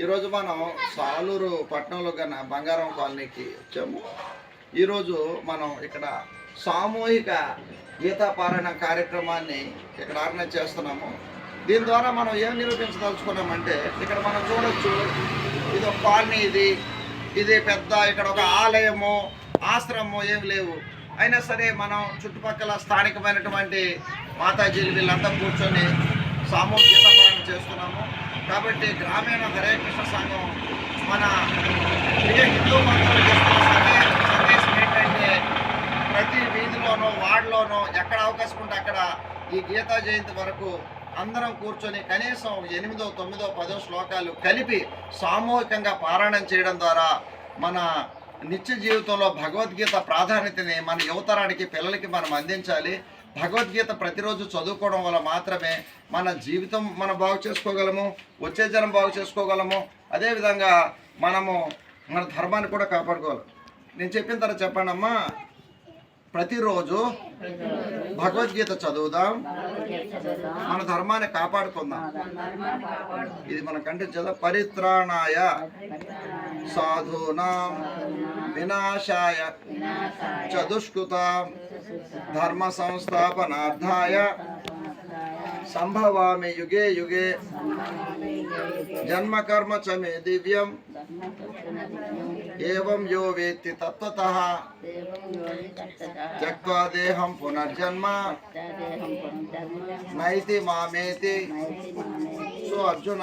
ఈరోజు మనం సాలూరు పట్టణంలో కన్నా బంగారం కాలనీకి వచ్చాము. ఈరోజు మనం ఇక్కడ సామూహిక గీతాపారాయణ కార్యక్రమాన్ని ఇక్కడ ఆర్గనైజ్ చేస్తున్నాము. దీని ద్వారా మనం ఏం నిరూపించదలుచుకున్నామంటే ఇక్కడ మనం చూడొచ్చు ఇది ఒక కాలనీ ఇది ఇది పెద్ద ఇక్కడ ఒక ఆలయము ఆశ్రమము ఏమి లేవు. అయినా సరే మనం చుట్టుపక్కల స్థానికమైనటువంటి మాతాజీలు వీళ్ళంతా కూర్చొని సామూహిక గీతాపారాయణ చేస్తున్నాము. కాబట్టి గ్రామీణ హరే కృష్ణ సంఘం మన ప్రియ హిందూ మంత్రులు చేస్తున్న సందేశం ఏంటంటే ప్రతి వీధిలోనో వార్డులోనూ ఎక్కడ అవకాశం ఉంటే అక్కడ ఈ గీతా జయంతి వరకు అందరం కూర్చొని కనీసం ఎనిమిదో తొమ్మిదో పదో శ్లోకాలు కలిపి సామూహికంగా పారాయణం చేయడం ద్వారా మన నిత్య జీవితంలో భగవద్గీత ప్రాధాన్యతని మన యువతరానికి పిల్లలకి మనం అందించాలి. భగవద్గీత ప్రతిరోజు చదువుకోవడం వల్ల మాత్రమే మన జీవితం మనం బాగు చేసుకోగలము వచ్చే జనం బాగు చేసుకోగలము. అదేవిధంగా మనము మన ధర్మాన్ని కూడా కాపాడుకోవాలి. నేను చెప్పిన తర్వాత చెప్పండమ్మా. ప్రతిరోజు భగవద్గీత చదువుదాం. మన ధర్మాన్ని కాపాడుకుందాం. ఇది మన కంటే చదువు పరిత్రాణాయ సాధునాం. विनाशाय। च धर्म संस्थापनार्थाय संभवामि युगे युगे। जन्म कर्म च मे दिव्यम। एवं यो वेत्ति तत्वतः त्यक्त्वा देहं पुनर्जन्म। नैति मामेति। सो अर्जुन।